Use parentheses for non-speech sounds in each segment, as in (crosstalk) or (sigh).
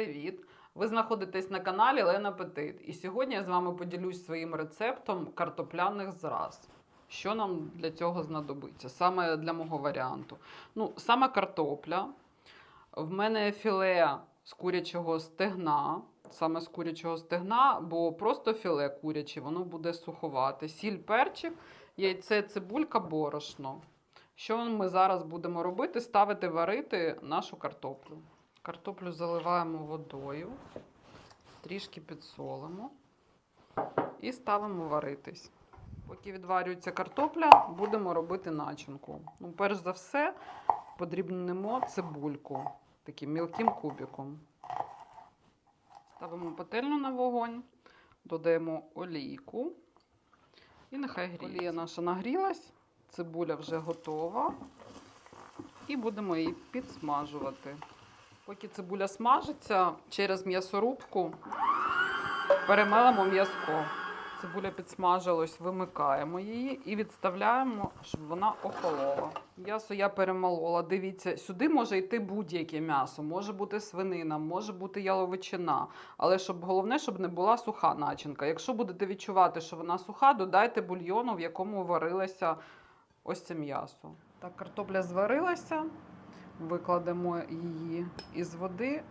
Привіт! Ви знаходитесь на каналі Лена Петит. І сьогодні я з вами поділюсь своїм рецептом картопляних зраз. Що нам для цього знадобиться? Саме для мого варіанту. Ну, саме картопля. В мене філе з курячого стегна. Саме з курячого стегна, бо просто філе куряче, воно буде суховате. Сіль, перчик, яйце, цибулька, борошно. Що ми зараз будемо робити? Ставити варити нашу картоплю. Картоплю заливаємо водою, трішки підсолимо і ставимо варитись. Поки відварюється картопля, будемо робити начинку. Ну, перш за все, подрібнемо цибульку таким мілким кубиком. Ставимо пательню на вогонь, додаємо олійку. І нехай гріється. Олія наша нагрілась, цибуля вже готова. І будемо її підсмажувати. Поки цибуля смажиться, через м'ясорубку перемелимо м'язко. Цибуля підсмажилась, вимикаємо її і відставляємо, щоб вона охолола. М'ясо я перемолола. Дивіться, сюди може йти будь-яке м'ясо, може бути свинина, може бути яловичина. Але щоб головне, щоб не була суха начинка. Якщо будете відчувати, що вона суха, додайте бульйону, в якому варилося ось це м'ясо. Так, картопля зварилася, викладемо її із води,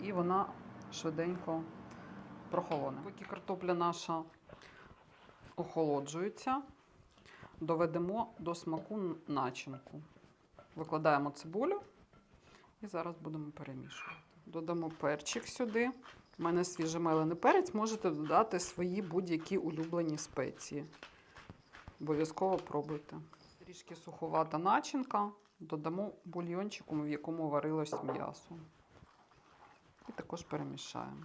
і вона швиденько прохолоне. Поки картопля наша охолоджується, доведемо до смаку начинку. Викладаємо цибулю і зараз будемо перемішувати. Додамо перчик сюди. У мене свіжемелений перець, можете додати свої будь-які улюблені спеції. Обов'язково пробуйте. Трішки суховата начинка. Додамо бульйончику, в якому варилось м'ясо. І також перемішаємо.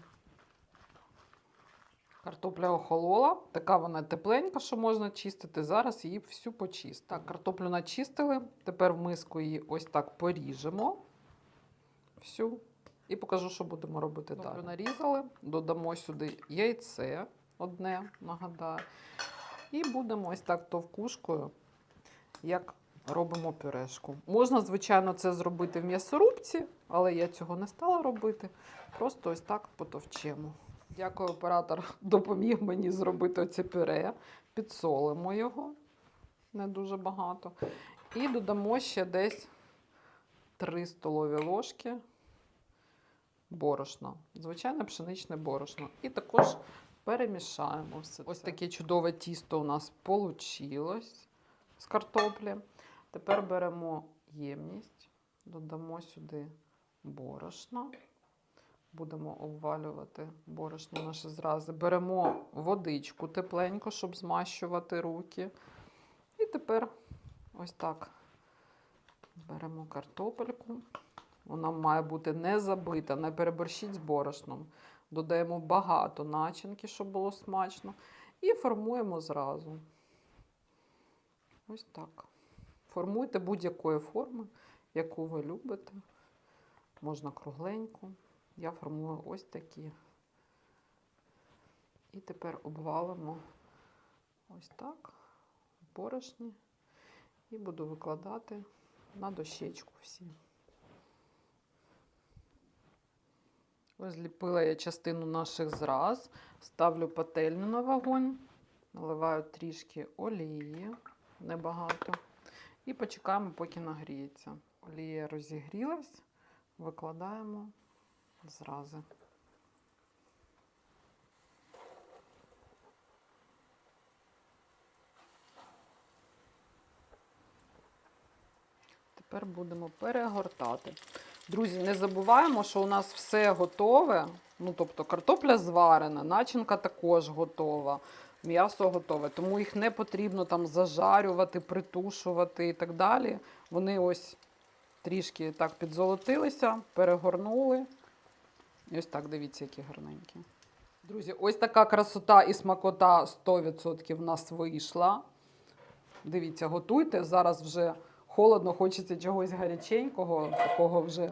Картопля охолола, така вона тепленька, що можна чистити. Зараз її всю почистимо. Так, картоплю начистили. Тепер в миску її ось так поріжемо. Всю. І покажу, що будемо робити далі. Нарізали, додамо сюди яйце одне, нагадаю. І будемо ось так товкушкою, як робимо пюрешку. Можна, звичайно, це зробити в м'ясорубці, але я цього не стала робити. Просто ось так потовчемо. Дякую, оператор (laughs) допоміг мені зробити оце пюре. Підсолимо його, не дуже багато. І додамо ще десь 3 столові ложки борошна. Звичайне пшеничне борошно. І також перемішаємо все. Ось таке чудове тісто у нас вийшло з картоплі. Тепер беремо ємність, додамо сюди борошно. Будемо обвалювати борошно наше зрази. Беремо водичку тепленько, щоб змащувати руки. І тепер ось так беремо картопельку. Вона має бути не забита, не переборщіть з борошном. Додаємо багато начинки, щоб було смачно. І формуємо зразу. Ось так. Формуйте будь-якої форми, яку ви любите. Можна кругленьку. Я формую ось такі. І тепер обвалимо ось так, борошні. І буду викладати на дощечку всі. Ось зліпила я частину наших зраз, ставлю пательню на вогонь, наливаю трішки олії, небагато. І почекаємо, поки нагріється. Олія розігрілась, викладаємо зрази. Тепер будемо перегортати. Друзі, не забуваємо, що у нас все готове. Ну, тобто картопля зварена, начинка також готова, м'ясо готове. Тому їх не потрібно там зажарювати, притушувати і так далі. Вони ось трішки так підзолотилися, перегорнули. І ось так, дивіться, які гарненькі. Друзі, ось така красота і смакота 100% в нас вийшла. Дивіться, готуйте. Зараз вже холодно, хочеться чогось гаряченького, такого вже